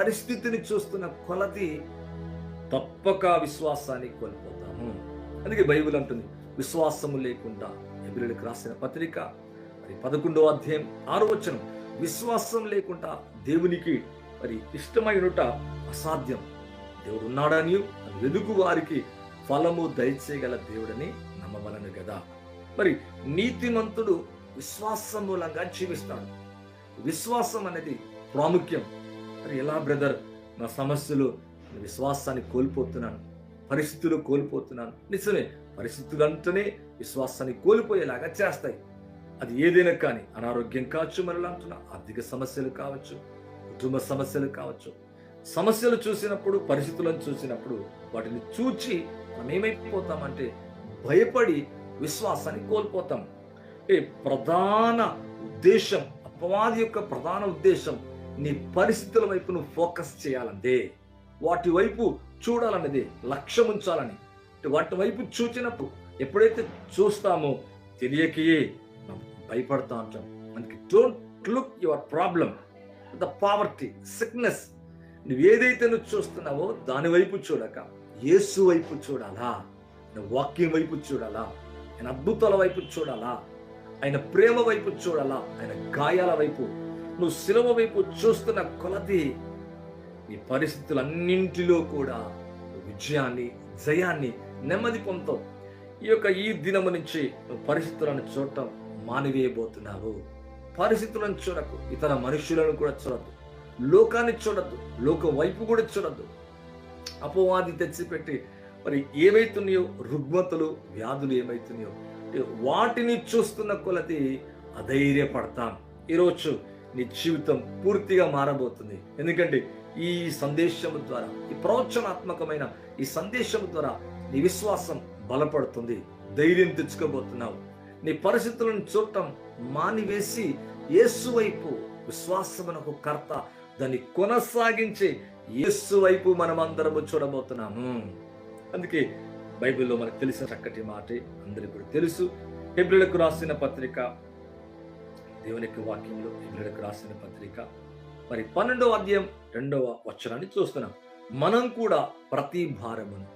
పరిస్థితిని చూస్తున్న కొలది తప్పక విశ్వాసాన్ని కోల్పోతాము అందుకే బైబిల్ అంటుంది విశ్వాసము లేకుండా ఎబ్రిలకు రాసిన పత్రిక మరి పదకొండో అధ్యాయం ఆరో వచనం విశ్వాసం లేకుండా దేవునికి మరి ఇష్టమైనట అసాధ్యం. దేవుడు ఉన్నాడని వెలుగు వారికి ఫలము దయచేయగల దేవుడని నమ్మవలను కదా మరి నీతిమంతుడు విశ్వాసం మూలంగా జీవిస్తాడు. విశ్వాసం అనేది ప్రాముఖ్యం. ఎలా బ్రదర్? నా సమస్యలు విశ్వాసాన్ని కోల్పోతున్నాను. పరిస్థితులు కోల్పోతున్నాను. నిజమే పరిస్థితులు అంటేనే విశ్వాసాన్ని కోల్పోయేలాగా చేస్తాయి. అది ఏదైనా కానీ అనారోగ్యం కావచ్చు మరలా అంటున్నా ఆర్థిక సమస్యలు కావచ్చు కుటుంబ సమస్యలు కావచ్చు. సమస్యలు చూసినప్పుడు పరిస్థితులను చూసినప్పుడు వాటిని చూచి మనం ఏమైపోతామంటే భయపడి విశ్వాసాన్ని కోల్పోతాం. ఏ ప్రధాన ఉద్దేశం అపవాది యొక్క ప్రధాన ఉద్దేశం నీ పరిస్థితుల వైపు నువ్వు ఫోకస్ చేయాలంటే వాటి వైపు చూడాలన్నది లక్ష్యం ఉంచాలని. వాటి వైపు చూచినప్పుడు ఎప్పుడైతే చూస్తామో తెలియకయే భయపడతా ఉంటాం. మనకి don't look your problem the poverty sickness నువ్వు ఏదైతే నువ్వు చూస్తున్నావో దాని వైపు చూడక యేసు వైపు చూడాలా? ఆయన వాక్యం వైపు చూడాలా? ఆయన అద్భుతాల వైపు చూడాలా? ఆయన ప్రేమ వైపు చూడాలా? ఆయన గాయాల వైపు నువ్వు శిలవ వైపు చూస్తున్న కొలది ఈ పరిస్థితులన్నింటిలో కూడా విజయాన్ని జయాన్ని నెమ్మది పొందుతావు. ఈ యొక్క ఈ దినము నుంచి నువ్వు పరిస్థితులను చూడటం మానివేయబోతున్నావు. పరిస్థితులను చూడకు ఇతర మనుషులను కూడా చూడద్దు. లోకాన్ని చూడద్దు లోకం వైపు కూడా చూడద్దు. అపవాది తెచ్చిపెట్టి మరి ఏవైతున్నాయో రుగ్మతలు వ్యాధులు ఏమైతున్నాయో వాటిని చూస్తున్న కొలది అధైర్యపడతాం. ఈరోజు నీ జీవితం పూర్తిగా మారబోతుంది. ఎందుకంటే ఈ సందేశం ద్వారా ఈ ప్రవచనాత్మకమైన ఈ సందేశం ద్వారా నీ విశ్వాసం బలపడుతుంది. ధైర్యం తెచ్చుకోబోతున్నావు. నీ పరిస్థితులను చూడటం మానివేసి యేసు వైపు విశ్వాసమునకు కర్త దాన్ని కొనసాగించి యేసు వైపు మనం అందరము చూడబోతున్నాము. అందుకే బైబిల్లో మనకు తెలిసిన చక్కటి మాట అందరికీ కూడా తెలుసు. హెబ్రిలకు రాసిన పత్రిక దేవుని యొక్క వాక్యంలో హెబ్రిలకు రాసిన పత్రిక. మరి పన్నెండవ అధ్యాయం రెండవ వచనాన్ని చూస్తున్నాం. మనం కూడా ప్రతి భారమును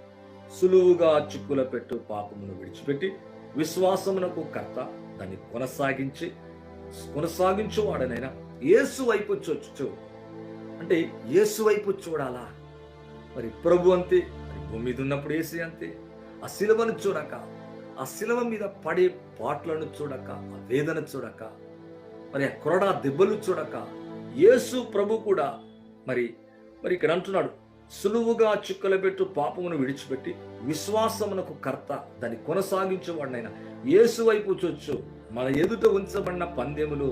సులువుగా చిక్కుల పెట్టు పాపమును విడిచిపెట్టి విశ్వాసమునకు కర్త దాన్ని కొనసాగించి కొనసాగించువాడనైనా యేసు వైపు చూచు. అంటే యేసు వైపు చూడాలా? మరి ప్రభు అంతే మరి భూమి మీద ఉన్నప్పుడు ఏసి అంతే. ఆ శిలవను చూడక ఆ శిలవ మీద పడే పాటలను చూడక ఆ వేదన చూడక మరి ఆ కొరడా దెబ్బలు చూడక యేసు ప్రభు కూడా మరి మరి ఇక్కడ అంటున్నాడు సులువుగా చిక్కుల పెట్టు పాపమును విడిచిపెట్టి విశ్వాసమునకు కర్త దాన్ని కొనసాగించేవాడినైనా. యేసు వైపు చూచు మన ఎదుట ఉంచబడిన పందెములు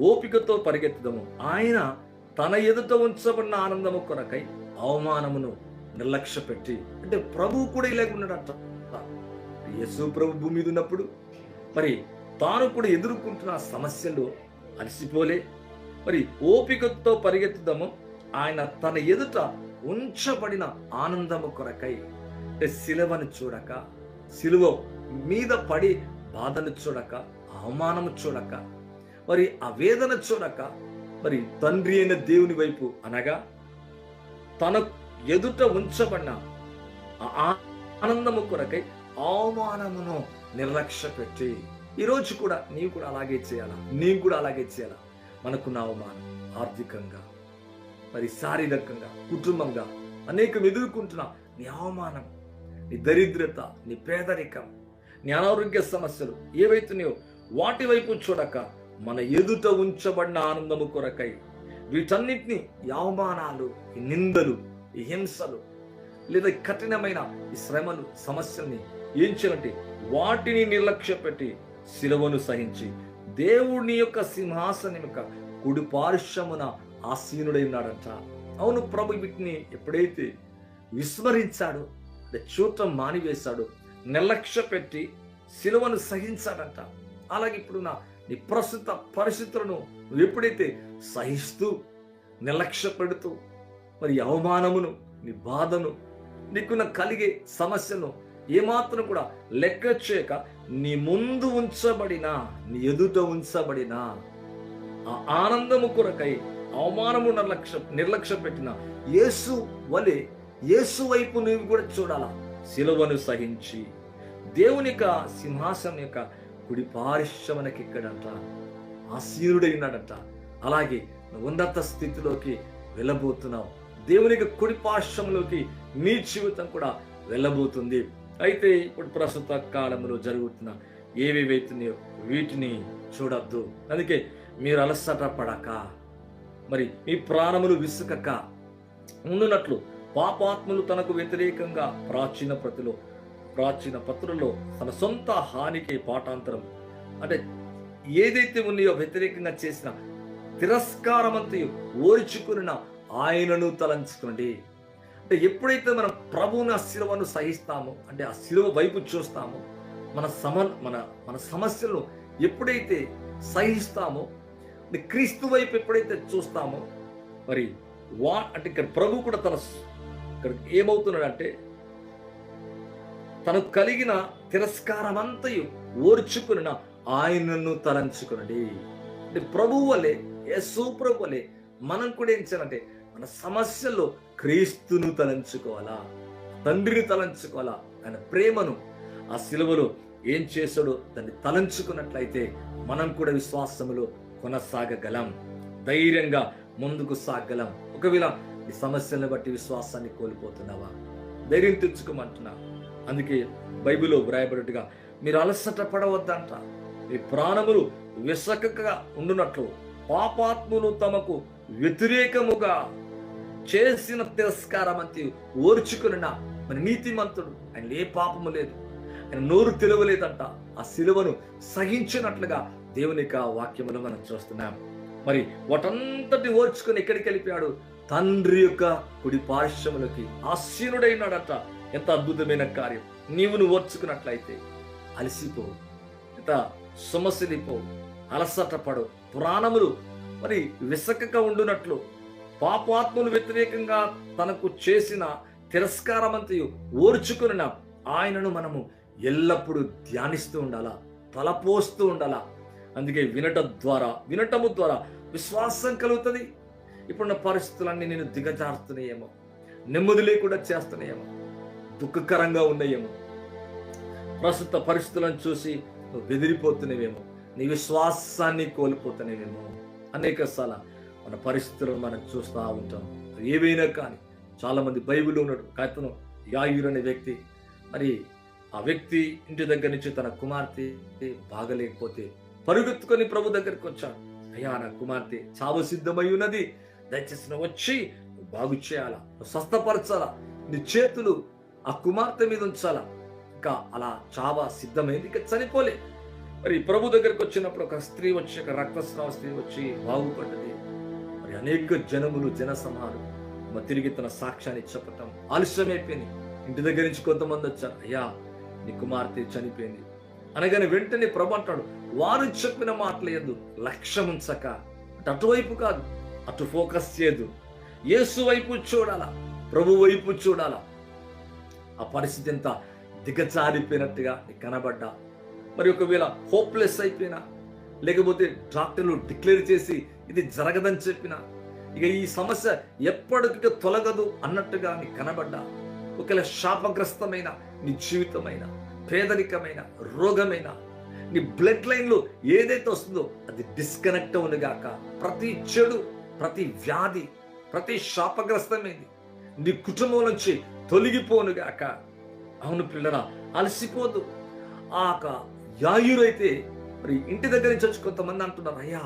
ఓపికతో పరిగెత్తదము. ఆయన తన ఎదుట ఉంచబడిన ఆనందము కొరకై అవమానమును నిర్లక్ష్య పెట్టి అంటే ప్రభువు కూడా ఇలాగున్నాడట యేసు ప్రభు భూమి మీద ఉన్నప్పుడు మరి తాను కూడా ఎదుర్కొంటున్న సమస్యలు అలసిపోలే. మరి ఓపికతో పరిగెత్తుదాము. ఆయన తన ఎదుట ఉంచబడిన ఆనందము కొరకై అంటే సిలువను చూడక సిలువ మీద పడి బాధను చూడక అవమానము చూడక మరి ఆ వేదన చూడక మరి తండ్రి అయిన దేవుని వైపు అనగా తన ఎదుట ఉంచబడిన ఆ ఆనందము కొరకై అవమానమును నిర్లక్ష్య పెట్టి ఈరోజు కూడా నీవు కూడా అలాగే చేయాలా? నీవు కూడా అలాగే చేయాలా? మనకున్న అవమానం ఆర్థికంగా మరి శారీరకంగా కుటుంబంగా అనేకం ఎదుర్కొంటున్న నీ అవమానం నీ దరిద్రత నీ పేదరికం నీ అనారోగ్య సమస్యలు ఏవైతున్నాయో వాటి వైపు చూడక మన ఎదుట ఉంచబడిన ఆనందము కొరకై వీటన్నిటిని ఈ అవమానాలు ఈ నిందలు ఈ హింసలు లేదా కఠినమైన ఈ శ్రమలు సమస్యల్ని ఏం చేయాలంటే వాటిని నిర్లక్ష్య పెట్టి శిలువను సహించి దేవుని యొక్క సింహాసనం యొక్క కుడి పార్శ్వమున ఆసీనుడై ఉన్నాడంట. అవును ప్రభు వీటిని ఎప్పుడైతే విస్మరించాడో అంటే చూడటం మానివేశాడో నిర్లక్ష్య పెట్టి శిలువను సహించాడంట. అలాగే ఇప్పుడున్న నీ ప్రస్తుత పరిస్థితులను నువ్వు ఎప్పుడైతే సహిస్తూ నిర్లక్ష్య పెడుతూ మరి అవమానమును నీ బాధను నీకున్న కలిగే సమస్యను ఏమాత్రం కూడా లెక్క చేయక నీ ముందు ఉంచబడిన నీ ఎదుట ఉంచబడిన ఆ ఆనందము కొరకై అవమానము నిర్లక్ష్య నిర్లక్ష్యం పెట్టిన యేసు వలె యేసు వైపు నువ్వు కూడా చూడాలా? సిలువను సహించి. దేవుని యొక్క సింహాసనం యొక్క కుడి పారిశ్రమనకి ఇక్కడంట ఆశీనుడైనాడట అలాగే ఉన్నత స్థితిలోకి వెళ్ళబోతున్నావు. దేవుని కుడి పార్శ్వంలోకి నీ జీవితం కూడా వెళ్ళబోతుంది. అయితే ఇప్పుడు ప్రస్తుత కాలంలో జరుగుతున్న ఏవేవైతున్నాయో వీటిని చూడొద్దు. అందుకే మీరు అలసట పడక. మరి మీ ప్రాణములు విసుకక. ఉండునట్లు పాపాత్ములు తనకు వ్యతిరేకంగా ప్రాచీన ప్రతిలో ప్రాచీన పత్రులలో తన సొంత హానికి పాఠాంతరం. అంటే ఏదైతే ఉన్నాయో వ్యతిరేకంగా చేసిన తిరస్కారమంతయు ఓర్చుకున్న ఆయనను తలంచుకోండి. అంటే ఎప్పుడైతే మనం ప్రభువుని ఆ శిలువను సహిస్తామో అంటే ఆ శిలువ వైపు చూస్తామో మన సమ మన మన సమస్యలను ఎప్పుడైతే సహిస్తామో అంటే క్రీస్తు వైపు ఎప్పుడైతే చూస్తామో మరి వా అంటే ఇక్కడ ప్రభు కూడా తన ఇక్కడ ఏమవుతున్నాడంటే తనకు కలిగిన తిరస్కారమంతయు ఓర్చుకుని ఆయనను తలంచుకునండి అంటే ప్రభువు వలె యేసు ప్రభు వలె మనం కూడా ఏం చేయాలంటే మన సమస్యల్లో క్రీస్తును తలంచుకోవాలా? తండ్రిని తలంచుకోవాలా? ఆయన ప్రేమను ఆ సిలువలో ఏం చేశాడో దాన్ని తలంచుకున్నట్లయితే మనం కూడా విశ్వాసములో కొనసాగగలం. ధైర్యంగా ముందుకు సాగలం. ఒకవేళ ఈ సమస్యలను బట్టి విశ్వాసాన్ని కోల్పోతున్నావా? ధైర్యం తెచ్చుకోమంటున్నా. అందుకే బైబిల్లో వ్రాయబడినట్టుగా మీరు అలసట పడవద్దంట. మీ ప్రాణములు విసకగా ఉండునట్లు పాపాత్ములు తమకు వ్యతిరేకముగా చేసిన తిరస్కారం అంతే. ఓర్చుకున్న మరి నీతిమంతుడు. ఆయన ఏ పాపము లేదు. ఆయన నోరు తెలవలేదంట ఆ సిలువను సహించినట్లుగా దేవుని యొక్క వాక్యములు మనం చూస్తున్నాం. మరి వాటంతటి ఓర్చుకుని ఎక్కడికి వెళ్ళిపోయాడు? తండ్రి యొక్క కుడి పార్శ్వములకి. ఆశీనుడైనాడట ఎంత అద్భుతమైన కార్యం. నీవు నువ్వు ఓర్చుకున్నట్లయితే అలసిపో. ఎంత సొమసిలిపో అలసట పడు. ప్రాణములు మరి విసకక ఉండునట్లు పాపాత్ములు వ్యతిరేకంగా తనకు చేసిన తిరస్కారమంతయు ఓర్చుకున్న ఆయనను మనము ఎల్లప్పుడూ ధ్యానిస్తూ ఉండాలా? తలపోస్తూ ఉండాలా? అందుకే వినటం ద్వారా వినటము ద్వారా విశ్వాసం కలుగుతుంది. ఇప్పుడున్న పరిస్థితులన్నీ నేను దిగజారుతున్నాయేమో. నెమ్మది లేకుండా చేస్తున్నాయేమో. దుఃఖకరంగా ఉన్నాయేమో. ప్రస్తుత పరిస్థితులను చూసి నువ్వు బెదిరిపోతున్నవేమో. నీ విశ్వాసాన్ని కోల్పోతున్నావేమో. అనేక సార్లు మన పరిస్థితులను మనం చూస్తూ ఉంటాం. ఏవైనా కానీ చాలామంది బైబిల్ ఉన్నాడు. కథను యాయుర్ అనే వ్యక్తి. మరి ఆ వ్యక్తి ఇంటి దగ్గర నుంచి తన కుమార్తె బాగలేకపోతే పరుగెత్తుకొని ప్రభు దగ్గరికి వచ్చాడు. అయ్యా నా కుమార్తె చావు సిద్ధమై ఉన్నది. దయచేసి వచ్చి బాగు చేయాలా? స్వస్థపరచాలా? నీ చేతులు ఆ కుమార్తె మీద ఉంచాలా? ఇంకా అలా చావా సిద్ధమైంది? ఇంకా చనిపోలే. మరి ప్రభు దగ్గరికి వచ్చినప్పుడు ఒక స్త్రీ వచ్చి ఒక రక్తస్రావ స్త్రీ వచ్చి బాగుపడ్డది. అనేక జనములు జన సమాలు తిరిగి తన సాక్ష్యాన్ని చెప్పటం ఆలస్యమైపోయింది. ఇంటి దగ్గర నుంచి కొంతమంది వచ్చారు. అయ్యా నీ కుమార్తె చనిపోయింది. అనగానే వెంటనే ప్రభు అంటాడు వారు చెప్పిన మాటలేదు లక్ష్యం ఉంచక. అటు అటువైపు కాదు అటు ఫోకస్ చేయదు. యేసు వైపు చూడాలా? ప్రభు వైపు చూడాలా? ఆ పరిస్థితి ఎంత దిగజారిపోయినట్టుగా కనబడ్డా? మరి ఒకవేళ హోప్లెస్ అయిపోయినా లేకపోతే డాక్టర్లు డిక్లేర్ చేసి ఇది జరగదని చెప్పిన ఇక ఈ సమస్య ఎప్పటికీ తొలగదు అన్నట్టుగా నీ కనబడ్డా. ఒకవేళ శాపగ్రస్తమైన నీ జీవితమైన పేదరికమైన రోగమైన నీ బ్లడ్ లైన్లో ఏదైతే వస్తుందో అది డిస్కనెక్ట్ అవునుగాక. ప్రతి చెడు ప్రతి వ్యాధి ప్రతి శాపగ్రస్తమైంది నీ కుటుంబం నుంచి తొలగిపోనుగాక. అవును పిల్లరా అలసిపోదు. ఆ యాయురైతే మరి ఇంటి దగ్గర నుంచి వచ్చి కొంతమంది అంటున్నారు అయ్యా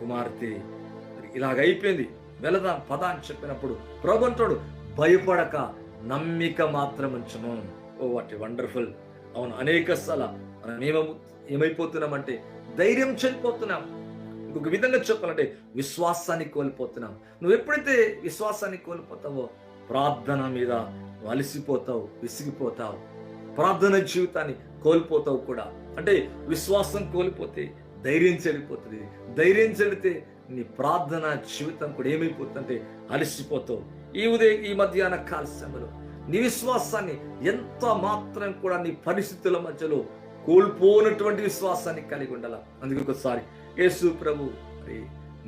కుమార్తె. ఇలాగైపోయింది ఇలాగ అయిపోయింది. వెళదాం పదా అని చెప్పినప్పుడు ప్రభు అంటాడు భయపడక నమ్మిక మాత్రం ఉంచను. ఓ వాటి వండర్ఫుల్. అవును అనేక సార్లు మనం ఏమ ఏమైపోతున్నామంటే ధైర్యం చనిపోతున్నాం ఇంకొక విధంగా చెప్పాలంటే విశ్వాసాన్ని కోల్పోతున్నాం. నువ్వు ఎప్పుడైతే విశ్వాసాన్ని కోల్పోతావో ప్రార్థన మీద నువ్వు అలసిపోతావు విసిగిపోతావు. ప్రార్థన జీవితాన్ని కోల్పోతావు కూడా. అంటే విశ్వాసం కోల్పోతే ధైర్యం చెడిపోతుంది. ధైర్యం చెడితే నీ ప్రార్థన జీవితం కూడా ఏమైపోతుందంటే అలసిపోతావు. ఈ ఉదయం ఈ మధ్యాహ్న కాల సమయంలో నీ విశ్వాసాన్ని ఎంత మాత్రం కూడా నీ పరిస్థితుల మధ్యలో కోల్పోనటువంటి విశ్వాసాన్ని కలిగి ఉండాల? అందుకే ఒకసారి యేసు ప్రభు మరి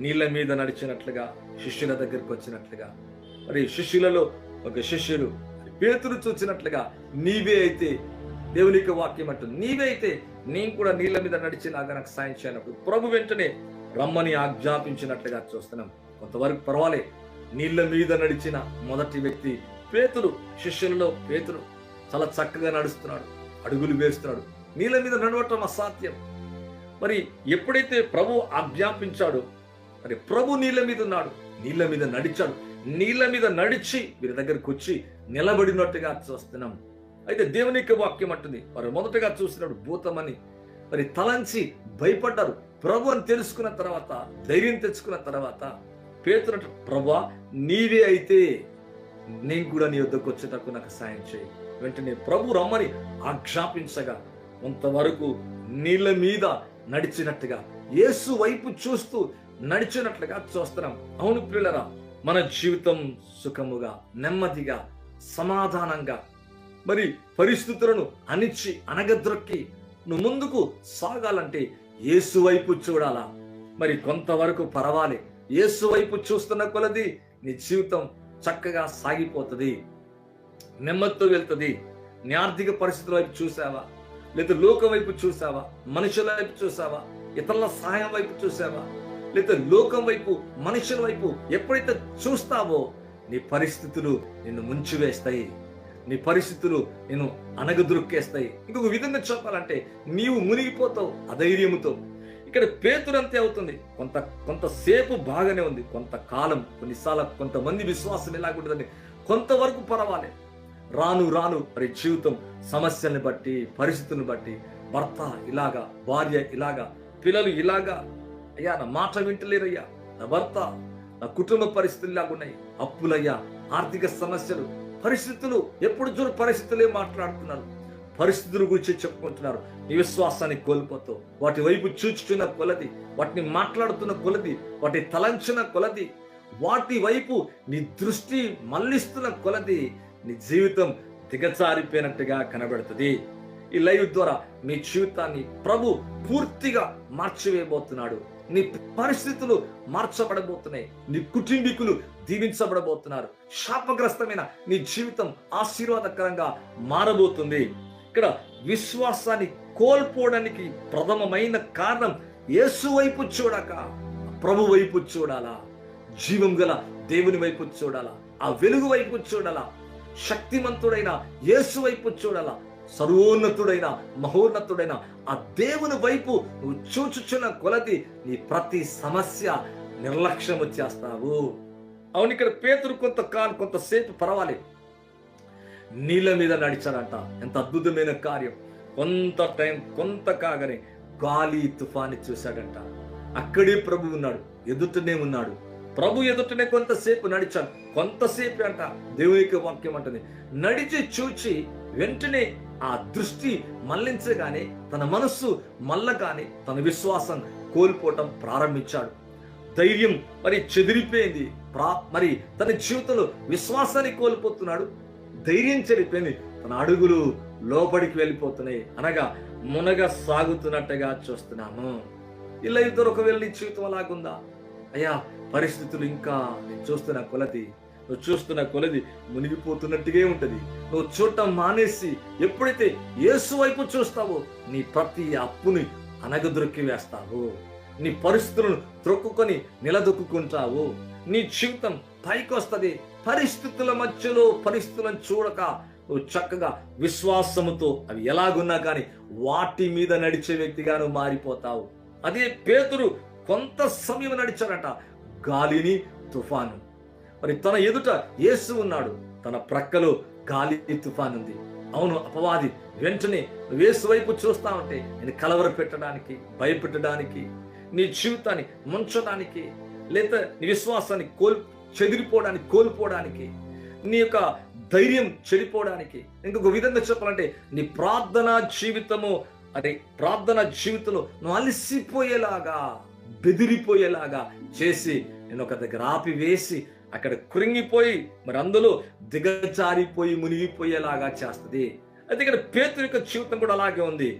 నీళ్ళ మీద నడిచినట్లుగా శిష్యుల దగ్గరికి వచ్చినట్లుగా మరి శిష్యులలో ఒక శిష్యుడు పేతురు చూచినట్లుగా నీవే అయితే దేవునికి వాక్యం అంటుంది. నీవైతే నేను కూడా నీళ్ళ మీద నడిచినాగా నాకు సాయం చేయనప్పుడు ప్రభు వెంటనే రమ్మని ఆజ్ఞాపించినట్లుగా చూస్తున్నాం. కొంతవరకు పర్వాలే. నీళ్ళ మీద నడిచిన మొదటి వ్యక్తి పేతురు. శిష్యులలో పేతురు చాలా చక్కగా నడుస్తున్నాడు. అడుగులు వేస్తున్నాడు. నీళ్ళ మీద నడవటం అసాధ్యం. మరి ఎప్పుడైతే ప్రభు ఆజ్ఞాపించాడో మరి ప్రభు నీళ్ళ మీద ఉన్నాడు. నీళ్ళ మీద నడిచాడు. నీళ్ళ మీద నడిచి వీరి దగ్గరకు వచ్చి నిలబడినట్టుగా చూస్తున్నాం. అయితే దేవుని యొక్క వాక్యం అంటుంది. వారు మొదటగా చూసినప్పుడు భూతమని మరి తలంచి భయపడ్డారు. ప్రభు అని తెలుసుకున్న తర్వాత ధైర్యం తెచ్చుకున్న తర్వాత పేతునట ప్రభా నీవే అయితే నేను కూడా నీ వద్దకు వచ్చేటప్పుడు నాకు సాయం చేయి. వెంటనే ప్రభు రమ్మని ఆజ్ఞాపించగా కొంతవరకు నీళ్ళ మీద నడిచినట్టుగా యేసు వైపు చూస్తూ నడిచినట్లుగా చూస్తున్నాం. అవును పిల్లరా మన జీవితం సుఖముగా నెమ్మదిగా సమాధానంగా మరి పరిస్థితులను అణిచి అనగద్రొక్కి నువ్వు ముందుకు సాగాలంటే యేసు వైపు చూడాలా? మరి కొంతవరకు పర్వాలే. యేసు వైపు చూస్తున్న కొలది నీ జీవితం చక్కగా సాగిపోతుంది. నెమ్మదితో వెళ్తుంది. నీ ఆర్థిక పరిస్థితుల వైపు చూసావా? లేదా లోకం వైపు చూసావా? మనుషుల వైపు చూసావా? ఇతరుల సహాయం వైపు చూసావా? లేదా లోకం వైపు మనుషుల వైపు ఎప్పుడైతే చూస్తావో నీ పరిస్థితులు నిన్ను ముంచివేస్తాయి. నీ పరిస్థితులు నేను అనగదొక్కేస్తాయి ఇంకొక విధంగా చెప్పాలంటే నీవు మునిగిపోతావు అధైర్యముతో. ఇక్కడ పేతురంతే అవుతుంది. కొంత కొంతసేపు బాగానే ఉంది. కొంతకాలం కొన్నిసార్లు కొంతమంది విశ్వాసం ఎలాగుంటుందండి కొంతవరకు పర్వాలే. రాను రాను మరి జీవితం సమస్యల్ని బట్టి పరిస్థితులను బట్టి భర్త ఇలాగా భార్య ఇలాగా పిల్లలు ఇలాగా అయ్యా నా మాట వింటలేరయ్యా నా భర్త నా కుటుంబ పరిస్థితులు ఇలాగున్నాయి అప్పులయ్యా ఆర్థిక సమస్యలు పరిస్థితులు ఎప్పుడు చూడు పరిస్థితులే మాట్లాడుతున్నారు. పరిస్థితుల గురించి చెప్పుకుంటున్నారు. నీ విశ్వాసాన్ని కోల్పోతావు. వాటి వైపు చూచుతున్న కొలది వాటిని మాట్లాడుతున్న కొలది వాటి తలంచిన కొలది వాటి వైపు నీ దృష్టి మళ్ళిస్తున్న కొలది నీ జీవితం దిగజారిపోయినట్టుగా కనబడుతుంది. ఈ లైవ్ ద్వారా నీ జీవితాన్ని ప్రభు పూర్తిగా మార్చివేయబోతున్నాడు. నీ పరిస్థితులు మార్చబడబోతున్నాయి. నీ కుటుంబీకులు దీవించబడబోతున్నారు. శాపగ్రస్తమైన నీ జీవితం ఆశీర్వాదకరంగా మారబోతుంది. ఇక్కడ విశ్వాసాన్ని కోల్పోవడానికి ప్రథమమైన కారణం యేసు వైపు చూడక ప్రభు వైపు చూడాలా? జీవం గల దేవుని వైపు చూడాలా? ఆ వెలుగు వైపు చూడాలా? శక్తిమంతుడైన యేసు వైపు చూడాలా? సర్వోన్నతుడైన మహోన్నతుడైన ఆ దేవుని వైపు నువ్వు చూచుచున్న కొలది నీ ప్రతి సమస్య నిర్లక్ష్యం చేస్తావు. అవును ఇక్కడ పేతురు కొంత కాలం కొంతసేపు పర్వాలేదు. నీళ్ళ మీద నడిచాడంట. ఎంత అద్భుతమైన కార్యం. కొంత టైం కొంత కాగానే గాలి తుఫాని చూశాడంట. అక్కడే ప్రభు ఉన్నాడు ఎదుటనే ఉన్నాడు. ప్రభు ఎదుటనే కొంతసేపు నడిచాడు. కొంతసేపు అంట దేవునికి వాక్యం అంటది. నడిచి చూచి వెంటనే ఆ దృష్టి మళ్ళించగానే తన మనస్సు మల్లగానే తన విశ్వాసం కోల్పోవటం ప్రారంభించాడు. ధైర్యం మరి చెదిరిపోయింది. ప్రా మరి తన జీవితంలో విశ్వాసాన్ని కోల్పోతున్నాడు. ధైర్యం చెడిపోయింది. తన అడుగులు లోపలికి వెళ్ళిపోతున్నాయి. అనగా మునగ సాగుతున్నట్టుగా చూస్తున్నాము. ఇలా ఇద్దరు ఒకవేళ నీ జీవితం అలాగుందా? అయ్యా పరిస్థితులు ఇంకా నేను చూస్తున్న కొలది నువ్వు చూస్తున్న కొలది మునిగిపోతున్నట్టుగా ఉంటుంది. నువ్వు చూడటం మానేసి ఎప్పుడైతే యేసు వైపు చూస్తావో నీ ప్రతి అప్పుని అనగదొరికి వేస్తావు నీ పరిస్థితులను త్రొక్కుకొని నిలదొక్కుంటావు నీ జీవితం పైకి వస్తుంది పరిస్థితుల మధ్యలో పరిస్థితులను చూడక నువ్వు చక్కగా విశ్వాసముతో అవి ఎలాగున్నా కానీ వాటి మీద నడిచే వ్యక్తిగాను మారిపోతావు. అదే పేతురు కొంత సమయం నడిచాడట గాలిని తుఫాను. మరి తన ఎదుట యేసు ఉన్నాడు. తన ప్రక్కలో గాలి తుఫాను ఉంది. అవును అపవాది వెంటనే వేసు వైపు చూస్తా ఉంటే నేను కలవర పెట్టడానికి భయపెట్టడానికి నీ జీవితాన్ని ముంచడానికి లేదా నీ విశ్వాసాన్ని కోల్ చెదిరిపోవడానికి కోల్పోవడానికి నీ యొక్క ధైర్యం చెడిపోవడానికి ఇంకొక విధంగా చెప్పాలంటే నీ ప్రార్థన జీవితము అదే ప్రార్థన జీవితంలో నువ్వు అలసిపోయేలాగా బెదిరిపోయేలాగా చేసి నేను ఒక దగ్గర ఆపివేసి అక్కడ కృంగిపోయి మరి అందులో దిగజారిపోయి మునిగిపోయేలాగా చేస్తుంది. అయితే ఇక్కడ పేతురు యొక్క జీవితం కూడా అలాగే ఉంది.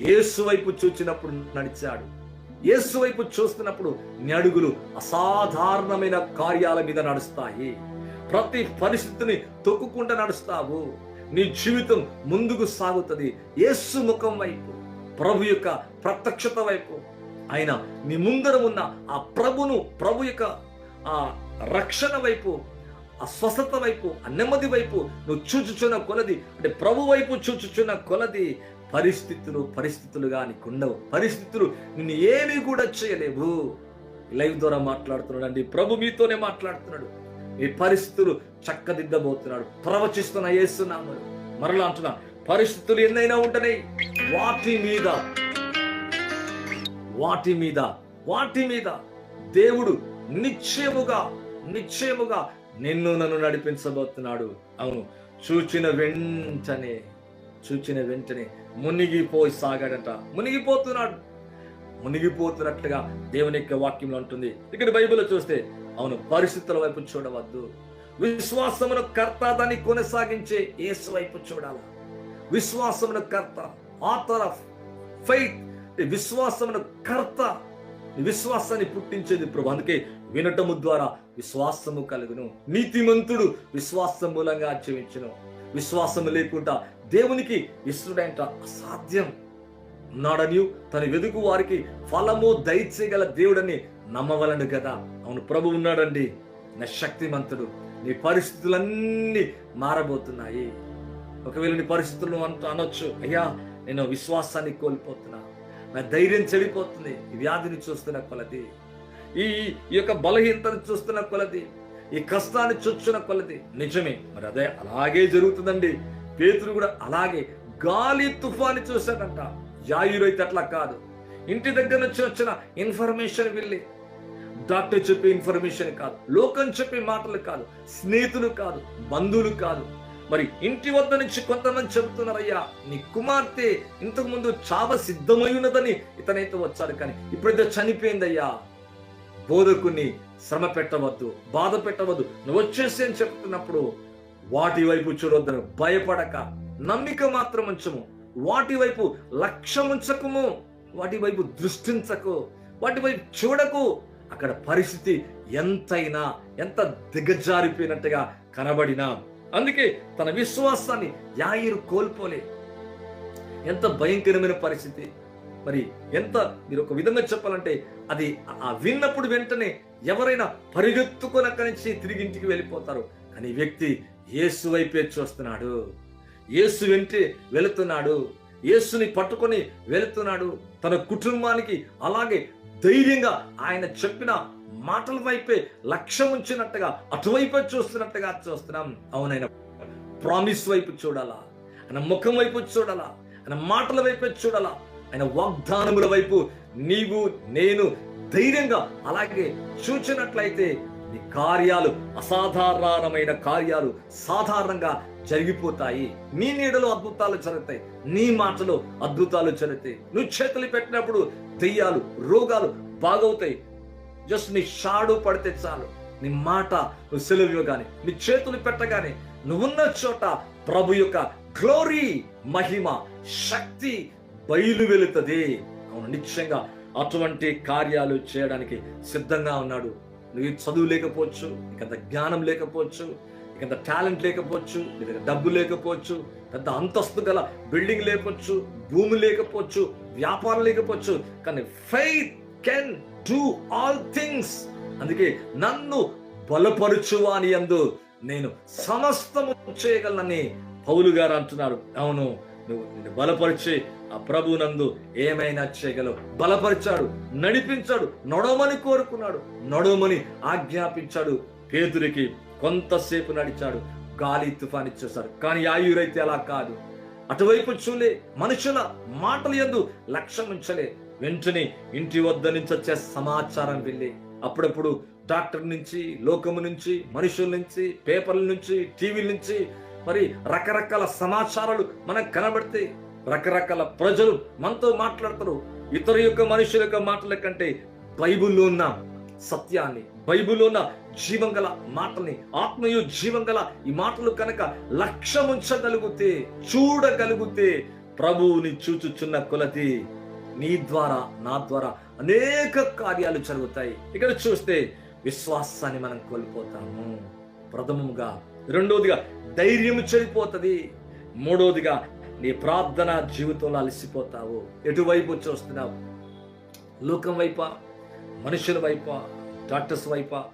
యేసు వైపు చూచినప్పుడు నడిచాడు. యేసు వైపు చూస్తున్నప్పుడు నీ అడుగులు అసాధారణమైన కార్యాల మీద నడుస్తాయి. ప్రతి పరిస్థితిని తొక్కుకుండా నడుస్తావు. నీ జీవితం ముందుకు సాగుతుంది. యేసు ముఖం వైపు ప్రభు యొక్క ప్రత్యక్షత వైపు. ఆయన నీ ముందర ఉన్న ఆ ప్రభును ప్రభు యొక్క ఆ రక్షణ వైపు ఆ స్వస్థత వైపు ఆ నెమ్మది వైపు నువ్వు చూచుచున్న కొలది అంటే ప్రభు వైపు చూచుచున్న కొలది పరిస్థితులు పరిస్థితులుగా నీకుండవు పరిస్థితులు నిన్ను ఏమీ కూడా చేయలేవు. లైవ్ ద్వారా మాట్లాడుతున్నాడు అండి ప్రభు మీతోనే మాట్లాడుతున్నాడు. ఈ పరిస్థితులు చక్కదిద్దబోతున్నాడు. ప్రవచిస్తున్న వేస్తున్నాము మరలా అంటున్నా పరిస్థితులు ఎన్నైనా ఉంటనే వాటి మీద వాటి మీద వాటి మీద దేవుడు నిశ్చయముగా నిశ్చయముగా నిన్ను నన్ను నడిపించబోతున్నాడు. అవును చూచిన వెంటనే చూచిన వెంటనే మునిగిపోయి సాగాడట. మునిగిపోతున్నాడు. మునిగిపోతున్నట్లుగా దేవుని యొక్క వాక్యంలో ఉంటుంది ఇక్కడ బైబిల్లో చూస్తే అవును పరిస్థితుల వైపు చూడవద్దు. విశ్వాసమును కర్త దాన్ని కొనసాగించే ఏసు వైపు చూడాలి? విశ్వాసమును కర్త ఆథర్ ఆఫ్ ఫైత్ విశ్వాసమును కర్త విశ్వాసాన్ని పుట్టించేది ప్రభు. అందుకే వినటము ద్వారా విశ్వాసము కలుగును. నీతిమంతుడు విశ్వాసం మూలంగా జీవించును. విశ్వాసము లేకుండా దేవునికి ఇష్టడంట అసాధ్యం. ఉన్నాడని తన వెదుకు వారికి ఫలము దయచేయగల దేవుడని నమ్మవలను కదా. అవును ప్రభు ఉన్నాడండి. నా శక్తిమంతుడు. నీ పరిస్థితులన్నీ మారబోతున్నాయి. ఒకవేళ నీ పరిస్థితులు అంటూ అనొచ్చు అయ్యా నేను విశ్వాసాన్ని కోల్పోతున్నా. నా ధైర్యం చెడిపోతుంది. ఈ వ్యాధిని చూస్తున్న కొలది. ఈ ఈ యొక్క బలహీనతను చూస్తున్న కొలది. ఈ కష్టాన్ని చూస్తున్న కొలది. నిజమే. మరి అదే అలాగే జరుగుతుందండి. పేతురు కూడా అలాగే గాలి తుఫాని చూశాడంట. యాయురైతే అట్లా కాదు. ఇంటి దగ్గర నుంచి వచ్చిన ఇన్ఫర్మేషన్ వెళ్ళి. డాక్టర్ చెప్పే ఇన్ఫర్మేషన్ కాదు. లోకం చెప్పే మాటలు కాదు. స్నేహితులు కాదు. బంధువులు కాదు. మరి ఇంటి వద్ద నుంచి కొంతమంది చెబుతున్నారయ్యా నీ కుమార్తె ఇంతకు ముందు చావ సిద్ధమై ఉన్నదని ఇతనైతే వచ్చాడు కానీ ఇప్పుడైతే చనిపోయిందయ్యా. బోధకుని శ్రమ పెట్టవద్దు బాధ పెట్టవద్దు. నువ్వు వచ్చేసి అని చెప్తున్నప్పుడు వాటి వైపు చూడొద్దను. భయపడక. నమ్మిక మాత్రం ఉంచము వాటి వైపు లక్ష్యం ఉంచకము వాటి వైపు దృష్టించకు. వాటి వైపు చూడకు. అక్కడ పరిస్థితి ఎంతైనా ఎంత దిగజారిపోయినట్టుగా కనబడినా. అందుకే తన విశ్వాసాన్ని యాయిరు కోల్పోలే. ఎంత భయంకరమైన పరిస్థితి. మరి ఎంత మీరు ఒక విధంగా చెప్పాలంటే అది ఆ విన్నప్పుడు వెంటనే ఎవరైనా పరిగెత్తుకొని అక్కడి నుంచి తిరిగి ఇంటికి వెళ్ళిపోతారు. అనే వ్యక్తి యేసు వైపే చూస్తున్నాడు. యేసు వెంటే వెళుతున్నాడు. యేసుని పట్టుకొని వెళుతున్నాడు. తన కుటుంబానికి అలాగే ధైర్యంగా ఆయన చెప్పిన మాటల వైపే లక్ష్యం ఉంచినట్టుగా అటువైపే చూస్తున్నట్టుగా చూస్తున్నాం. అవునైన ప్రామిస్ వైపు చూడాలా? ఆయన ముఖం వైపు చూడాలా? ఆయన మాటల వైపే చూడాలా? ఆయన వాగ్దానముల వైపు నీవు నేను ధైర్యంగా అలాగే చూచినట్లయితే నీ కార్యాలు అసాధారణమైన కార్యాలు సాధారణంగా జరిగిపోతాయి. నీ నీడలో అద్భుతాలు జరుగుతాయి. నీ మాటలో అద్భుతాలు జరుగుతాయి. నువ్వు చేతులు పెట్టినప్పుడు దెయ్యాలు రోగాలు బాగవుతాయి. జస్ట్ నీ షాడు పడితే చాలు. నీ మాట నువ్వు సెలవు కానీ నీ చేతులు పెట్టగానే నువ్వున్న చోట ప్రభు యొక్క గ్లోరీ మహిమ శక్తి బయలు వెళుతుంది అవును నిశ్చయంగా అటువంటి కార్యాలు చేయడానికి సిద్ధంగా ఉన్నాడు నువ్వు చదువు లేకపోవచ్చు నీకంత జ్ఞానం లేకపోవచ్చు నీకంత టాలెంట్ లేకపోవచ్చు నీ దగ్గర డబ్బు లేకపోవచ్చు పెద్ద అంతస్తు గల బిల్డింగ్ లేకపోవచ్చు భూమి లేకపోవచ్చు వ్యాపారం లేకపోవచ్చు కానీ faith can do all things అందుకే నన్ను బలపరుచువాని అందు నేను సమస్తము చేయగలనని పౌలు గారు అంటున్నారు. అవును నువ్వు నిన్ను బలపరిచి ఆ ప్రభు నందు ఏమైనా చేయగలవు. బలపరిచాడు నడిపించాడు నడవమని కోరుకున్నాడు నడవమని ఆజ్ఞాపించాడు. పేతురికి కొంతసేపు నడిచాడు గాలి తుఫాన్ ఇచ్చేశారు కానీ ఆయురైతే అలా కాదు. అటువైపు చూలే మనుషుల మాటలు ఎందు లక్ష్యం ఉంచలే. వెంటనే ఇంటి వద్ద నుంచి వచ్చే సమాచారం వెళ్ళి అప్పుడప్పుడు డాక్టర్ నుంచి లోకము నుంచి మనుషుల నుంచి పేపర్ల నుంచి టీవీల నుంచి మరి రకరకాల సమాచారాలు మనకు కనబడితే రకరకాల ప్రజలు మనతో మాట్లాడతారు. ఇతర యొక్క మనుషుల యొక్క మాటల కంటే బైబుల్లో ఉన్న సత్యాన్ని బైబుల్లో ఉన్న జీవం గల మాటల్ని ఆత్మయు జీవం గల ఈ మాటలు కనుక లక్ష్యం ఉంచగలిగితే చూడగలిగితే ప్రభువుని చూచుచున్న కొలతి నీ ద్వారా నా ద్వారా అనేక కార్యాలు జరుగుతాయి. ఇక్కడ చూస్తే విశ్వాసాన్ని మనం కోల్పోతాము. ప్రథమంగా రెండోదిగా ధైర్యం చెడిపోతుంది. మూడోదిగా నీ ప్రార్థన జీవితంలో అలసిపోతావు. ఎటువైపు చూస్తున్నావు లోకం వైపా? మనుషుల వైపా? డాక్టర్స్ వైపా?